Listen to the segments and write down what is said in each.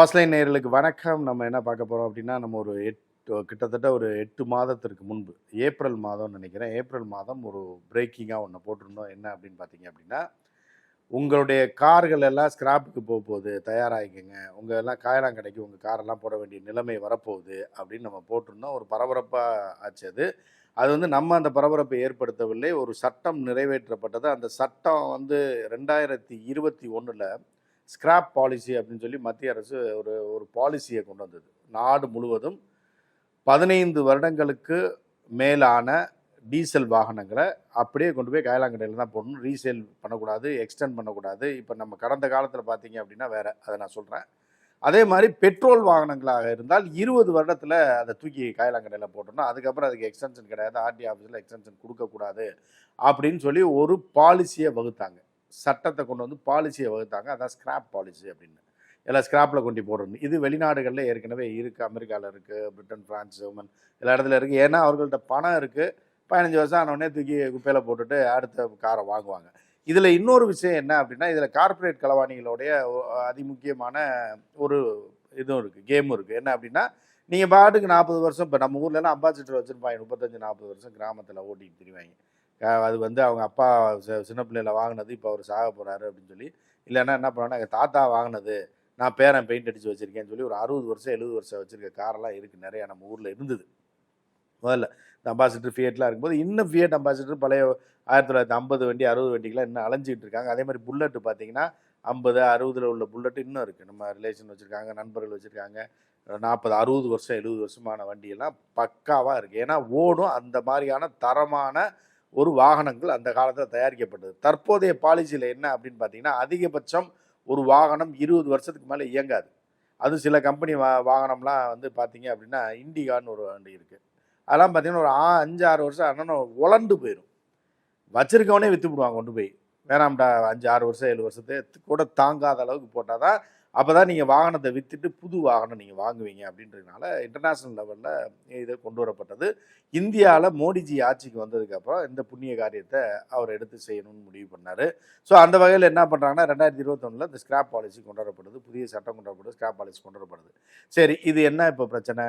First line நேர்களுக்கு வணக்கம். நம்ம என்ன பார்க்க போகிறோம் அப்படின்னா நம்ம ஒரு எட்டு கிட்டத்தட்ட ஒரு எட்டு மாதத்திற்கு முன்பு ஏப்ரல் மாதம்னு நினைக்கிறேன். ஏப்ரல் மாதம் ஒரு பிரேக்கிங்காக ஒன்று போட்டிருந்தோம். என்ன அப்படின்னு பார்த்தீங்க அப்படின்னா உங்களுடைய கார்கள் எல்லாம் ஸ்கிராப்புக்கு போக போகுது தயாராகிக்கங்க. உங்கள் எல்லாம் காயலாம் கடைக்கு உங்கள் காரெல்லாம் போட வேண்டிய நிலைமை வரப்போகுது அப்படின்னு நம்ம போட்டிருந்தோம். ஒரு பரபரப்பாக ஆச்சு அது. அது வந்து நம்ம அந்த பரபரப்பை ஏற்படுத்தவில்லை. ஒரு சட்டம் நிறைவேற்றப்பட்டது. அந்த சட்டம் வந்து ரெண்டாயிரத்தி இருபத்தி ஒன்றில் ஸ்கிராப் பாலிசி அப்படின்னு சொல்லி மத்திய அரசு ஒரு ஒரு பாலிசியை கொண்டு வந்தது. நாடு முழுவதும் பதினைந்து வருடங்களுக்கு மேலான டீசல் வாகனங்களை அப்படியே கொண்டு போய் காயலாங்கடையில் தான் போடணும். ரீசேல் பண்ணக்கூடாது எக்ஸ்டெண்ட் பண்ணக்கூடாது. இப்போ நம்ம கடந்த காலத்தில் பார்த்தீங்க அப்படின்னா வேறு அதை நான் சொல்கிறேன் அதே மாதிரி பெட்ரோல் வாகனங்களாக இருந்தால் இருபது வருடத்தில் அதை தூக்கி காயலாங்கடையில் போட்டோம்னா அதுக்கப்புறம் அதுக்கு எக்ஸ்டென்ஷன் கிடையாது. ஆர்டி ஆஃபீஸில் எக்ஸ்டென்ஷன் கொடுக்கக்கூடாது அப்படின்னு சொல்லி ஒரு பாலிசியை வகுத்தாங்க. சட்டத்தை கொண்டு வந்து பாலிசியை வகுத்தாங்க. அதான் ஸ்கிராப் பாலிசி அப்படின்னு. எல்லாம் ஸ்கிராப்பில் கொண்டு போடணும் இது வெளிநாடுகளில் ஏற்கனவே இருக்குது அமெரிக்காவில் இருக்குது பிரிட்டன் ஃப்ரான்ஸ் ஜெர்மன் எல்லா இடத்துல இருக்குது ஏன்னா அவர்கள்ட்ட பணம் இருக்குது பதினஞ்சு வருஷம் ஆனவுடனே தூக்கி குப்பையில் போட்டுட்டு அடுத்த காரை வாங்குவாங்க. இதில் இன்னொரு விஷயம் என்ன அப்படின்னா இதில் கார்ப்பரேட் களவாணிகளுடைய அதிமுக்கியமான ஒரு இதுவும் இருக்குது கேமும் இருக்குது என்ன அப்படின்னா நீங்கள் பாட்டுக்கு நாற்பது வருஷம் இப்போ நம்ம ஊர்லலாம் அம்பாசிடர் வச்சுருப்பாங்க. முப்பத்தஞ்சு நாற்பது வருஷம் கிராமத்தில் ஓட்டிட்டு திரிவாங்க. அது வந்து அவங்க அப்பா சின்ன பிள்ளையில வாங்கினது இப்போ அவர் சாக போகிறாரு அப்படின்னு சொல்லி. இல்லைன்னா என்ன பண்ணுவாங்கன்னா எங்கள் தாத்தா வாங்கினது நான் பேரன் பெயிண்ட் அடித்து வச்சுருக்கேன்னு சொல்லி ஒரு அறுபது வருஷம் எழுபது வருஷம் வச்சுருக்க காரெல்லாம் இருக்குது நிறையா நம்ம ஊரில் இருந்தது. முதல்ல இந்த அம்பாசிடர் ஃபியட்லாம் இருக்கும்போது இன்னும் ஃபியட் அம்பாசிடர் பழைய ஆயிரத்தி தொள்ளாயிரத்தி ஐம்பது வண்டி அறுபது வண்டிகள்லாம் இன்னும் அலைஞ்சிட்டு இருக்காங்க. அதே மாதிரி புல்லட்டு பார்த்தீங்கன்னா ஐம்பது அறுபதுல உள்ள புல்லட் இன்னும் இருக்குது நம்ம ரிலேஷன் வச்சுருக்காங்க நண்பர்கள் வச்சுருக்காங்க. நாற்பது அறுபது வருஷம் எழுபது வருஷமான வண்டியெல்லாம் பக்காவாக இருக்குது ஏன்னா ஓடும் அந்த மாதிரியான தரமான ஒரு வாகனங்கள் அந்த காலத்தில் தயாரிக்கப்பட்டது. தற்போதைய பாலிசியில் என்ன அப்படின்னு பார்த்தீங்கன்னா அதிகபட்சம் ஒரு வாகனம் இருபது வருஷத்துக்கு மேலே இயங்காது. அது சில கம்பெனி வா வாகனம்லாம் வந்து பார்த்தீங்க அப்படின்னா இண்டிகான்னு ஒரு வண்டி இருக்குது அதெல்லாம் பார்த்தீங்கன்னா ஒரு ஆ அஞ்சு ஆறு வருஷம் ஆனால் உலண்டு போயிடும் வச்சிருக்கவனே விற்று விடுவாங்க கொண்டு போய். வேணாம்டா அஞ்சு ஆறு வருஷம் ஏழு வருஷத்தை கூட தாங்காத அளவுக்கு போட்டால் தான் அப்போ தான் நீங்கள் வாகனத்தை விற்றுட்டு புது வாகனம் நீங்கள் வாங்குவீங்க அப்படின்றதுனால இன்டர்நேஷ்னல் லெவலில் இது கொண்டு வரப்பட்டது. இந்தியாவில் மோடிஜி ஆட்சிக்கு வந்ததுக்கப்புறம் இந்த புண்ணிய காரியத்தை அவர் எடுத்து செய்யணும்னு முடிவு பண்ணார். ஸோ அந்த வகையில் என்ன பண்ணுறாங்கன்னா ரெண்டாயிரத்தி இருபத்தொன்னில் இந்த ஸ்கிராப் பாலிசி கொண்டு வரப்படுது. புதிய சட்டம் கொண்டு வரப்படுது. ஸ்கிராப் பாலிசி கொண்டு வரப்படுது. சரி இது என்ன இப்போ பிரச்சனை?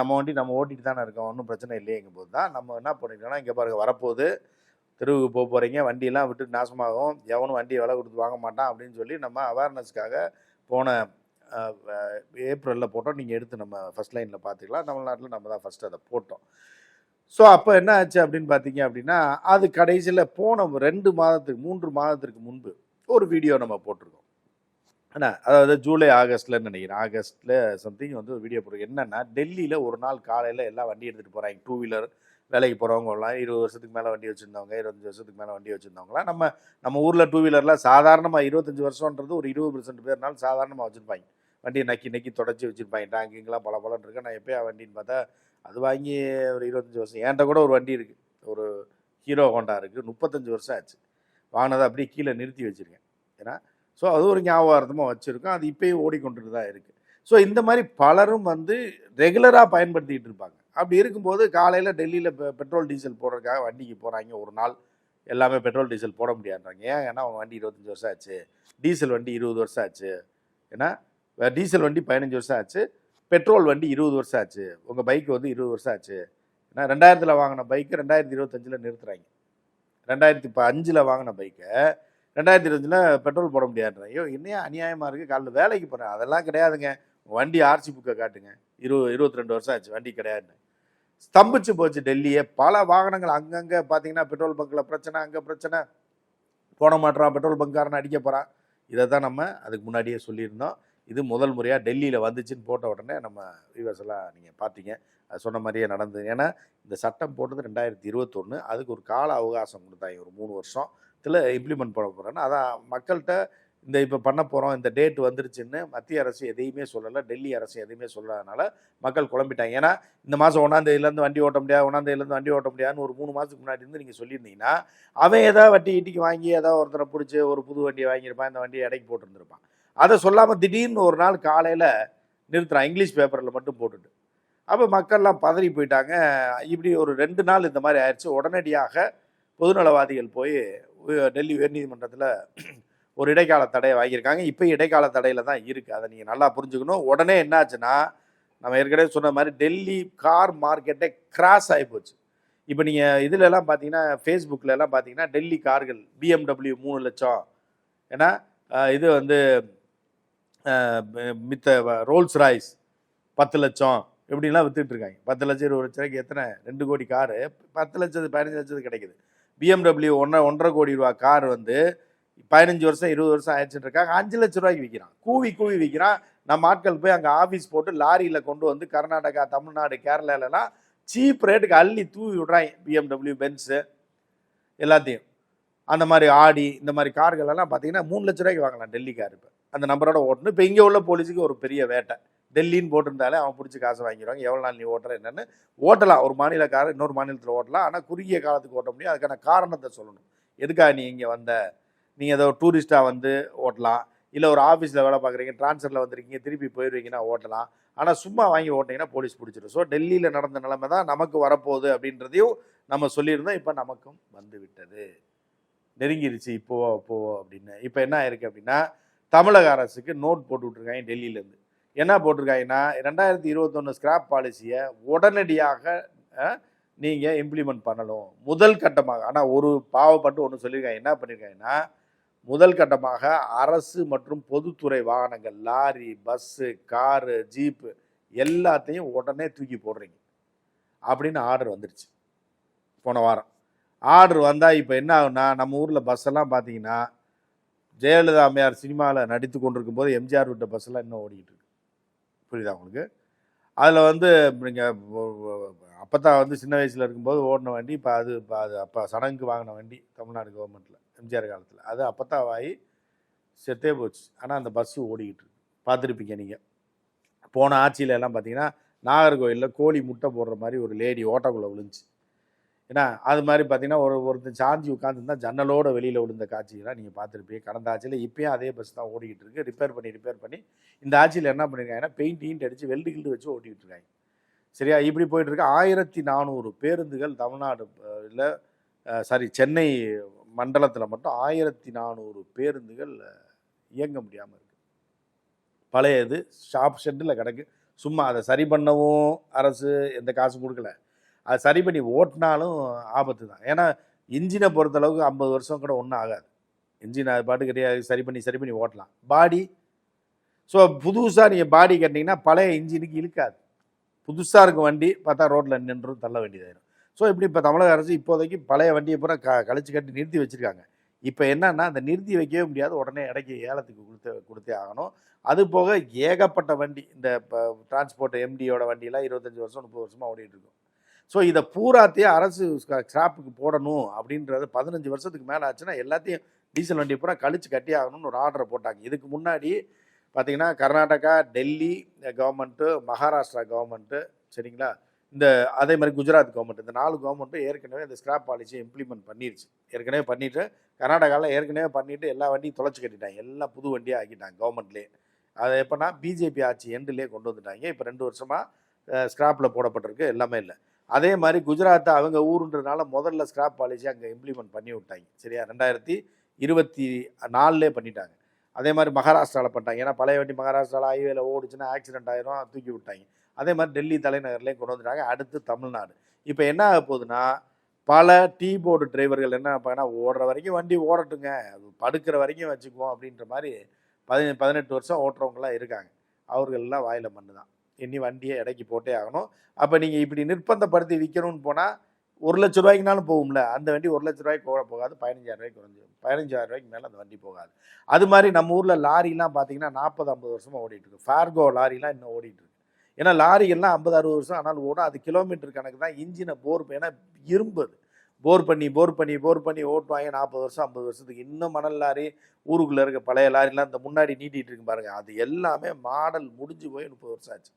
நம்ம வண்டி நம்ம ஓட்டிட்டு தானே இருக்கோம். ஒன்றும் பிரச்சனை இல்லையேங்கும் போது தான் நம்ம என்ன பண்ணிட்டோம்னா இங்கே பாருங்க வரப்போகுது. தெருவுக்கு போக போகிறீங்க வண்டியெல்லாம் விட்டு நாசமாகும். எவனும் வண்டியை விலை கொடுத்து வாங்க மாட்டான் அப்படின்னு சொல்லி நம்ம அவேர்னஸ்க்காக போன ஏப்ரலில் போட்டோம். நீங்கள் எடுத்து நம்ம ஃபஸ்ட் லைனில் பார்த்துக்கலாம். தமிழ்நாட்டில் நம்ம தான் ஃபஸ்ட்டு அதை போட்டோம். ஸோ அப்போ என்ன ஆச்சு அப்படின்னு பார்த்தீங்க அப்படின்னா அது கடைசியில் போன ரெண்டு மாதத்துக்கு மூன்று மாதத்திற்கு முன்பு ஒரு வீடியோ நம்ம போட்டிருக்கோம். என்ன? அதாவது ஜூலை ஆகஸ்ட்லன்னு நினைக்கிறேன். ஆகஸ்ட்டில் சம்திங் வந்து ஒரு வீடியோ போட்டிருக்கோம். என்னென்னா டெல்லியில் ஒரு நாள் காலையில் எல்லாம் வண்டி எடுத்துகிட்டு போகிறாங்க டூ வீலர் வேலைக்கு போகிறவங்கலாம் இருபது வருஷத்துக்கு மேலே வண்டி வச்சுருந்தவங்க இருபத்தஞ்சி வருஷத்துக்கு மேலே வண்டி வச்சுருந்தவங்களாம் நம்ம நம்ம ஊரில் டூ வீலரில் சாதாரணமாக இருபத்தஞ்சி வருஷன்றது ஒரு இருபது பர்சன்ட் பேர்னாலும் சாதாரணமாக வச்சுருப்பாங்க. வண்டியை நக்கி நக்கி தொடச்சி வச்சுருப்பாங்க. டேங்கிங்லாம் பல பலன் இருக்கு. நான் எப்போயா வண்டின்னு பார்த்தா அது வாங்கி ஒரு இருபத்தஞ்சி வருஷம் என்கிட்ட கூட ஒரு வண்டி இருக்குது ஒரு ஹீரோ ஹோண்டா இருக்குது முப்பத்தஞ்சு வருஷம் ஆச்சு. வாங்கினதை அப்படியே கீழே நிறுத்தி வச்சுருக்கேன். ஏன்னா ஸோ அது ஒரு ஞாபகார்த்தமாக வச்சுருக்கோம். அது இப்போயும் ஓடிக்கொண்டு தான் இருக்குது ஸோ இந்த மாதிரி பலரும் வந்து ரெகுலராக பயன்படுத்திகிட்டு இருப்பாங்க. அப்படி இருக்கும்போது காலையில் டெல்லியில் பெட்ரோல் டீசல் போடுறதுக்காக வண்டிக்கு போகிறாங்க ஒரு நாள் எல்லாமே பெட்ரோல் டீசல் போட முடியாதுன்றாங்க. ஏன்? ஏன்னா அவங்க வண்டி இருபத்தஞ்சி வருஷம் ஆச்சு. டீசல் வண்டி இருபது வருஷம் ஆச்சு. ஏன்னா டீசல் வண்டி பதினஞ்சு வருஷம் ஆச்சு. பெட்ரோல் வண்டி இருபது வருஷம் ஆச்சு. உங்கள் பைக் வந்து இருபது வருஷம் ஆச்சு. ஏன்னா ரெண்டாயிரத்தில் வாங்கின பைக்கு ரெண்டாயிரத்தி இருபத்தஞ்சில் நிறுத்துறாங்க. ரெண்டாயிரத்தி இப்போ அஞ்சில் வாங்கின பைக்கை ரெண்டாயிரத்தி இருபத்தஞ்சில் பெட்ரோல் போட முடியாதுன்றாங்க. ஐயோ இன்னும் அநியாயமாக இருக்குது காலையில் வேலைக்கு போகிறேன் அதெல்லாம் கிடையாதுங்க. வண்டி ஆர்சி புக்கை காட்டுங்க. இருபது இருபத்தி ரெண்டு வருஷம் ஆச்சு வண்டி கிடையாதுன்னு. ஸ்தம்பிச்சு போச்சு டெல்லியே. பல வாகனங்கள் அங்கங்கே பார்த்தீங்கன்னா பெட்ரோல் பங்க்கில் பிரச்சனை அங்கே பிரச்சனை. போட மாட்டான் பெட்ரோல் பங்க்காரன் அடிக்க போகிறான் இதை தான் நம்ம அதுக்கு முன்னாடியே சொல்லியிருந்தோம். இது முதல் முறையாக டெல்லியில் வந்துச்சுன்னு போட்ட உடனே நம்ம வியூவர்ஸ் எல்லாம் நீங்கள் பார்த்தீங்க அது சொன்ன மாதிரியே நடந்தது. ஏன்னா இந்த சட்டம் போட்டது ரெண்டாயிரத்தி இருபத்தொன்று அதுக்கு ஒரு கால அவகாசம் கொடுத்தாங்க ஒரு மூணு வருஷத்தில் இம்ப்ளிமெண்ட் பண்ண போகிறேன்னு அதான் மக்கள்கிட்ட இந்த இப்போ பண்ண போகிறோம் இந்த டேட் வந்துருச்சுன்னு மத்திய அரசு எதையுமே சொல்லலை டெல்லி அரசு எதையுமே சொல்லாதனால மக்கள் குழம்பிட்டாங்க. ஏன்னா இந்த மாதம் ஒன்றாந்தேதியிலேருந்து வண்டி ஓட்ட முடியாது ஒன்றாந்தேதியிலேருந்து வண்டி ஓட்ட முடியாதுன்னு ஒரு மூணு மாதத்துக்கு முன்னாடி இருந்து நீங்கள் சொல்லியிருந்தீங்கன்னா அவன் ஏதாவது வட்டி இட்டிக்கு வாங்கி ஏதாவது ஒருத்தரை பிடிச்சி ஒரு புது வண்டியை வாங்கியிருப்பான் இந்த வண்டியை இடைக்கு போட்டுருந்துருப்பான். அதை சொல்லாமல் திடீர்னு ஒரு நாள் காலையில் நிறுத்துறான் இங்கிலீஷ் பேப்பரில் மட்டும் போட்டுட்டு. அப்போ மக்கள்லாம் பதறி போயிட்டாங்க. இப்படி ஒரு ரெண்டு நாள் இந்த மாதிரி ஆயிடுச்சு. உடனடியாக பொதுநலவாதிகள் போய் டெல்லி உயர்நீதிமன்றத்தில் ஒரு இடைக்கால தடையை வாங்கியிருக்காங்க. இப்போ இடைக்கால தடையில தான் இருக்குது அதை நீங்கள் நல்லா புரிஞ்சுக்கணும். உடனே என்னாச்சுன்னா நம்ம ஏற்கனவே சொன்ன மாதிரி டெல்லி கார் மார்க்கெட்டே கிராஸ் ஆகி போச்சு. இப்போ நீங்கள் இதுலெல்லாம் பார்த்தீங்கன்னா ஃபேஸ்புக்கிலலாம் பார்த்தீங்கன்னா டெல்லி கார்கள் பிஎம்டபிள்யூ மூணு லட்சம். ஏன்னா இது வந்து மித்த ரோல்ஸ் ராய்ஸ் பத்து லட்சம் இப்படிலாம் வித்துட்டு இருக்காங்க. பத்து லட்சம் இருபது லட்சம் ரூபாய்க்கு எத்தனை? ரெண்டு கோடி காரு. பத்து லட்சத்து பதினஞ்சு லட்சத்து கிடைக்குது. பிஎம்டபிள்யூ ஒன்றரை ஒன்றரை கோடி ரூபா கார் வந்து பதினஞ்சு வருஷம் இருபது வருஷம் ஆயிடுச்சுட்டு இருக்காங்க. அஞ்சு லட்ச ரூபாய்க்கு விற்கிறான் கூவி கூவி விற்கிறான் நம்ம ஆட்கள் போய் அங்கே ஆஃபீஸ் போட்டு லாரியில் கொண்டு வந்து கர்நாடகா தமிழ்நாடு கேரளாலலாம் சீப் ரேட்டுக்கு அள்ளி தூவி விடுறான் பிஎம்டபிள்யூ பென்ஸு எல்லாத்தையும். அந்த மாதிரி ஆடி இந்த மாதிரி கார்கள் எல்லாம் பார்த்தீங்கன்னா மூணு லட்ச ரூபாய்க்கு வாங்கலாம் டெல்லி கார் இப்போ. அந்த நம்பரோட ஓட்டணும் இப்போ இங்கே உள்ள போலீஸுக்கு ஒரு பெரிய வேட்டை. டெல்லின்னு போட்டிருந்தாலே அவன் பிடிச்சி காசு வாங்கிடுவாங்க. எவ்வளோ நாள் நீ ஓட்டுற என்னென்னு ஓட்டலாம். ஒரு மாநில கார் இன்னொரு மாநிலத்தில் ஓட்டலாம். ஆனால் குறுகிய காலத்துக்கு ஓட்ட முடியும். அதுக்கான காரணத்தை சொல்லணும். எதுக்காக நீ இங்கே வந்த? நீங்கள் ஏதோ டூரிஸ்ட்டாக வந்து ஓட்டலாம். இல்லை ஒரு ஆஃபீஸில் வேலை பார்க்குறீங்க ட்ரான்ஸ்ஃபரில் வந்திருக்கீங்க திருப்பி போயிடுவீங்கன்னா ஓட்டலாம். ஆனால் சும்மா வாங்கி ஓட்டிங்கன்னா போலீஸ் பிடிச்சிடும் ஸோ டெல்லியில் நடந்த நிலைமை தான் நமக்கு வரப்போகுது அப்படின்றதையும் நம்ம சொல்லியிருந்தோம். இப்போ நமக்கும் வந்து விட்டது நெருங்கிருச்சு. இப்போ இப்போ அப்படின்னு. இப்போ என்ன ஆயிருக்கு அப்படின்னா தமிழக அரசுக்கு நோட் போட்டு விட்ருக்காங்க டெல்லியிலேருந்து. என்ன போட்டிருக்காங்கன்னா ரெண்டாயிரத்தி இருபத்தொன்று ஸ்கிராப் பாலிசியை உடனடியாக நீங்கள் இம்ப்ளிமெண்ட் பண்ணணும். முதல் கட்டமாக. ஆனால் ஒரு பாவப்பட்டு ஒன்று சொல்லியிருக்காங்க. என்ன பண்ணியிருக்காங்கன்னா முதல் கட்டமாக அரசு மற்றும் பொதுத்துறை வாகனங்கள் லாரி பஸ்ஸு காரு ஜீப்பு எல்லாத்தையும் உடனே தூக்கி போடுறீங்க. அப்படின்னு ஆர்டர் வந்துடுச்சு போன வாரம். ஆர்டர் வந்தால் இப்போ என்ன ஆகுனா நம்ம ஊரில் பஸ்ஸெல்லாம் பார்த்தீங்கன்னா ஜெயலலிதா அம்மையார் சினிமாவில் நடித்து கொண்டிருக்கும் போது எம்ஜிஆர் விட்ட பஸ்ஸெல்லாம் இன்னும் ஓடிக்கிட்டு இருக்கு. புரியுதா உங்களுக்கு? அதில் வந்து நீங்கள் அப்போ தான் வந்து சின்ன வயசில் இருக்கும்போது ஓடின வண்டி இப்போ அது இப்போ அது அப்போ சடங்குக்கு வாங்கின வண்டி தமிழ்நாடு கவர்மெண்ட்டில் எம்ஜிஆர் காலத்தில். அது அப்பத்தான் ஆகி செத்தே போச்சு. ஆனால் அந்த பஸ்ஸு ஓடிக்கிட்டு இருக்கு. பார்த்துருப்பீங்க நீங்கள் போன ஆட்சியில எல்லாம் பார்த்தீங்கன்னா நாகர்கோவிலில் கோழி முட்டை போடுற மாதிரி ஒரு லேடி ஓட்டக்குள்ளே விழுந்துச்சு. ஏன்னா அது மாதிரி பார்த்தீங்கன்னா ஒரு ஒருத்தன் சாஞ்சி உட்காந்துருந்தா ஜன்னலோட வெளியில் விழுந்த காட்சிகளாக நீங்கள் பார்த்துருப்பீங்க. கடந்த ஆட்சியில் இப்போயும் அதே பஸ் தான் ஓடிக்கிட்டு இருக்கு. ரிப்பேர் பண்ணி ரிப்பேர் பண்ணி இந்த ஆட்சியில் என்ன பண்ணியிருக்காங்கன்னா பெயிண்ட் ஈண்ட் அடித்து வெல்டு கில்டு வச்சு ஓட்டிக்கிட்டு இருக்காங்க. சரியா? இப்படி போயிட்டுருக்கு ஆயிரத்தி நானூறு பேருந்துகள் தமிழ்நாடு இல்லை சாரி சென்னை மண்டலத்தில் மட்டும் ஆயிரத்தி நானூறு பேருந்துகள் இயங்க முடியாமல் இருக்குது பழைய இது ஷாப் ஷெட்டில் கிடக்கு. சும்மா அதை சரி பண்ணவும் அரசு எந்த காசும் கொடுக்கல. அதை சரி பண்ணி ஓட்டினாலும் ஆபத்து தான். ஏன்னா இன்ஜினை பொறுத்தளவுக்கு ஐம்பது வருஷம் கூட ஒன்றும் ஆகாது. இன்ஜின் அது பாட்டு கிடையாது சரி பண்ணி சரி பண்ணி ஓட்டலாம். பாடி. ஸோ புதுசாக நீங்கள் பாடி கட்டினீங்கன்னா பழைய இன்ஜினுக்கு இழுக்காது. புதுசாக இருக்கும் வண்டி பார்த்தா ரோட்டில் நின்றும் தள்ள வேண்டியதாயிரும் ஸோ இப்படி இப்போ தமிழக அரசு இப்போதைக்கு பழைய வண்டியை பூரா க கழிச்சு கட்டி நிறுத்தி வச்சுருக்காங்க. இப்போ என்னன்னா அந்த நிறுத்தி வைக்கவே முடியாது. உடனே இடைக்கு ஏலத்துக்கு கொடுத்து கொடுத்தே ஆகணும். அது போக ஏகப்பட்ட வண்டி இந்த இப்போ டிரான்ஸ்போர்ட் எம்டியோட வண்டியெலாம் இருபத்தஞ்சி வருஷம் முப்பது வருஷமாக ஓடிட்டுருக்கும் ஸோ இதை பூராத்தையே அரசு ஸ்கிராப்புக்கு போடணும் அப்படின்றது பதினஞ்சு வருஷத்துக்கு மேலே ஆச்சுன்னா எல்லாத்தையும் டீசல் வண்டியை பூரா கழிச்சு கட்டி ஆகணும்னு ஒரு ஆர்டரை போட்டாங்க. இதுக்கு முன்னாடி பார்த்தீங்கன்னா கர்நாடகா டெல்லி கவர்மெண்ட்டு மகாராஷ்டிரா கவர்மெண்ட்டு சரிங்களா? இந்த அதே மாதிரி குஜராத் கவர்மெண்ட் இந்த நாலு கவர்மெண்ட்டும் ஏற்கனவே இந்த ஸ்கிராப் பாலிசியை இம்ப்ளிமெண்ட் பண்ணிருச்சு. ஏற்கனவே பண்ணிட்டு கர்நாடகாவில் ஏற்கனவே பண்ணிவிட்டு எல்லா வண்டியும் தொலைச்சி கட்டிட்டாங்க. எல்லாம் புது வண்டியாக ஆக்கிட்டாங்க கவர்மெண்ட்லேயே அதை எப்போனா பிஜேபி ஆட்சி எண்டுலேயே கொண்டு வந்துட்டாங்க. இப்போ ரெண்டு வருஷமாக ஸ்கிராப்பில் போடப்பட்டிருக்கு. எல்லாமே இல்லை. அதே மாதிரி குஜராத்தை அவங்க ஊருன்றதுனால முதல்ல ஸ்கிராப் பாலிசி அங்கே இம்ப்ளிமெண்ட் பண்ணி விட்டாங்க. சரியா? ரெண்டாயிரத்தி இருபத்தி நாலுலே பண்ணிட்டாங்க. அதே மாதிரி மகாராஷ்டிராவில் பண்ணிட்டாங்க. ஏன்னா பழைய வண்டி மகாராஷ்டிராவில் ஹைவேல ஓடுச்சுன்னா ஆக்சிடென்ட் ஆயிரும் தூக்கி விட்டாங்க. அதே மாதிரி டெல்லி தலைநகர்லேயும் கொண்டு வந்துட்டாங்க. அடுத்து தமிழ்நாடு. இப்போ என்ன ஆக போகுதுன்னா பல டீ போர்டு டிரைவர்கள் என்ன பண்ணா ஓடுற வரைக்கும் வண்டி ஓடட்டுங்க. படுக்கிற வரைக்கும் வச்சுக்குவோம் அப்படின்ற மாதிரி பதினெட்டு பதினெட்டு வருஷம் ஓட்டுறவங்களாம் இருக்காங்க. அவர்கள்லாம் வாயில் மண்ணு தான். இனி வண்டியை இடைக்கு போட்டே ஆகணும். அப்போ நீங்கள் இப்படி நிர்பந்தப்படுத்தி விற்கணும்னு போனால் ஒரு லட்ச ரூபாய்க்குனாலும் போகும்ல. அந்த வண்டி ஒரு லட்ச ரூபாய்க்கு போக போகாது. பதினஞ்சாயிரம் ரூபாய்க்கு குறைஞ்சி பதினஞ்சாயிரம் ரூபாய்க்கு மேலே அந்த வண்டி போகாது. அது மாதிரி நம்ம ஊரில் லாரிலாம் பார்த்தீங்கன்னா நாற்பது ஐம்பது வருஷமாக ஓடிட்டு இருக்கு. ஃபார்கோ லாரிலாம் இன்னும் ஓடிட்டு இருக்கு. ஏன்னா லாரிகள்லாம் ஐம்பது அறுபது வருஷம் ஆனாலும் ஓடும். அது கிலோமீட்டர் கணக்கு தான். இன்ஜினை போர் ஏன்னா இரும்பு அது. போர் பண்ணி போர் பண்ணி போர் பண்ணி ஓட்டுவாங்க. நாற்பது வருஷம் ஐம்பது வருஷத்துக்கு இன்னும் மணல் லாரி ஊருக்குள்ளே இருக்க பழைய லாரிலாம் இந்த முன்னாடி நீட்டிகிட்டு இருக்கு பாருங்கள் அது எல்லாமே மாடல் முடிஞ்சு போய் முப்பது வருஷம் ஆச்சு.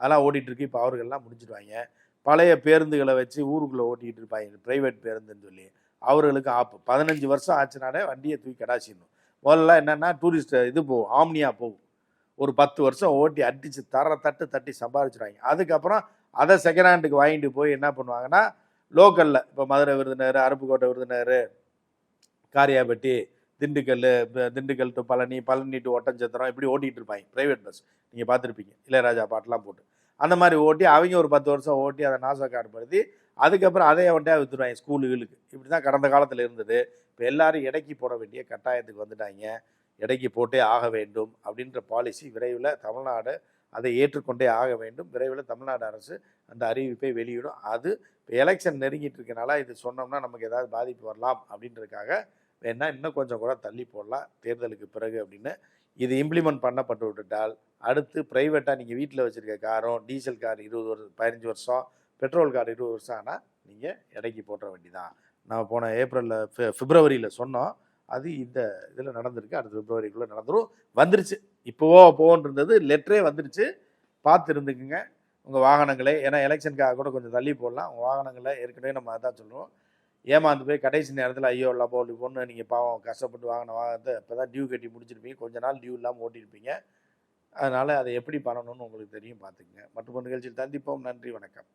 அதெல்லாம் ஓடிட்டு இருக்கு. இப்போ அவர்கள்லாம் முடிஞ்சிடுவாங்க பழைய பேருந்துகளை வச்சு ஊருக்குள்ளே ஓட்டிகிட்டு இருப்பாங்க. ப்ரைவேட் பேருந்துன்னு சொல்லி. அவர்களுக்கு ஆப்பு. பதினஞ்சு வருஷம் ஆச்சுனாலே வண்டியை தூக்கி கடாச்சிடணும் முதல்ல என்னென்னா டூரிஸ்ட் இது போகும். ஆம்னியா போகும். ஒரு பத்து வருஷம் ஓட்டி அடித்து தர தட்டு தட்டி சம்பாதிச்சிடுவாங்க அதுக்கப்புறம் அதை செகண்ட் ஹேண்டுக்கு வாங்கிட்டு போய் என்ன பண்ணுவாங்கன்னா லோக்கலில் இப்போ மதுரை விருதுநகர் அருப்புக்கோட்டை விருதுநகர் காரியாபட்டி திண்டுக்கல் திண்டுக்கல் டு பழனி பழனி டு ஒட்டஞ்சத்திரம் இப்படி ஓட்டிகிட்டு இருப்பாங்க. ப்ரைவேட் பஸ் நீங்கள் பார்த்துருப்பீங்க. இளையராஜா பாட்டெலாம் போட்டு. அந்த மாதிரி ஓட்டி அவங்க ஒரு பத்து வருஷம் ஓட்டி அதை நாசக்காடுபடுத்தி அதுக்கப்புறம் அதே வண்டியாக விற்றுடுவாங்க ஸ்கூலுகளுக்கு இப்படி தான் கடந்த காலத்தில் இருந்தது. இப்போ எல்லாரும் இடைக்கு போட வேண்டிய கட்டாயத்துக்கு வந்துட்டாங்க. எடைக்கு போட்டே ஆக வேண்டும் அப்படின்ற பாலிசி விரைவில் தமிழ்நாடு அதை ஏற்றுக்கொண்டே ஆக வேண்டும். விரைவில் தமிழ்நாடு அரசு அந்த அறிவிப்பை வெளியிடும். அது இப்போ எலெக்ஷன் நெருங்கிட்டு இருக்கனால இது சொன்னோம்னா நமக்கு ஏதாவது பாதிப்பு வரலாம் அப்படின்றதுக்காக வேணால் இன்னும் கொஞ்சம் கூட தள்ளி போடலாம். தேர்தலுக்கு பிறகு அப்படின்னு இது இம்ப்ளிமெண்ட் பண்ணப்பட்டு விட்டுட்டால் அடுத்து ப்ரைவேட்டாக நீங்கள் வீட்டில் வச்சுருக்க காரும் டீசல் கார் இருபது வருஷம் பதினஞ்சு வருஷம் பெட்ரோல் கார் இருபது வருஷம் ஆனால் நீங்கள் இடைக்கு போட்டுற வேண்டிதான் நம்ம போன ஏப்ரலில் பிப்ரவரியில் சொன்னோம். அது இந்த இதில் நடந்திருக்கு. அடுத்த பிப்ரவரிக்குள்ளே நடந்துரும். வந்துருச்சு. இப்போவோ போகன்னு இருந்தது லெட்டரே வந்துருச்சு. பார்த்து இருந்துக்குங்க உங்கள் வாகனங்களை ஏன்னா எலெக்ஷனுக்காக கூட கொஞ்சம் தள்ளி போடலாம். உங்கள் வாகனங்களை ஏற்கனவே நம்ம அதான் சொல்லுவோம் ஏமாந்து போய் கடைசி நேரத்தில் ஐயோ இல்லாம அப்படி பொண்ணு நீங்கள் பாவம் கஷ்டப்பட்டு வாங்கின வாகனத்தை இப்போ தான் டியூ கட்டி முடிச்சிருப்பீங்க. கொஞ்ச நாள் டியூ இல்லாமல் ஓட்டியிருப்பீங்க அதனால் அதை எப்படி பண்ணணும்னு உங்களுக்கு தெரியும். பார்த்துக்குங்க. மற்றும் நிகழ்ச்சியில் சந்திப்போம். நன்றி வணக்கம்.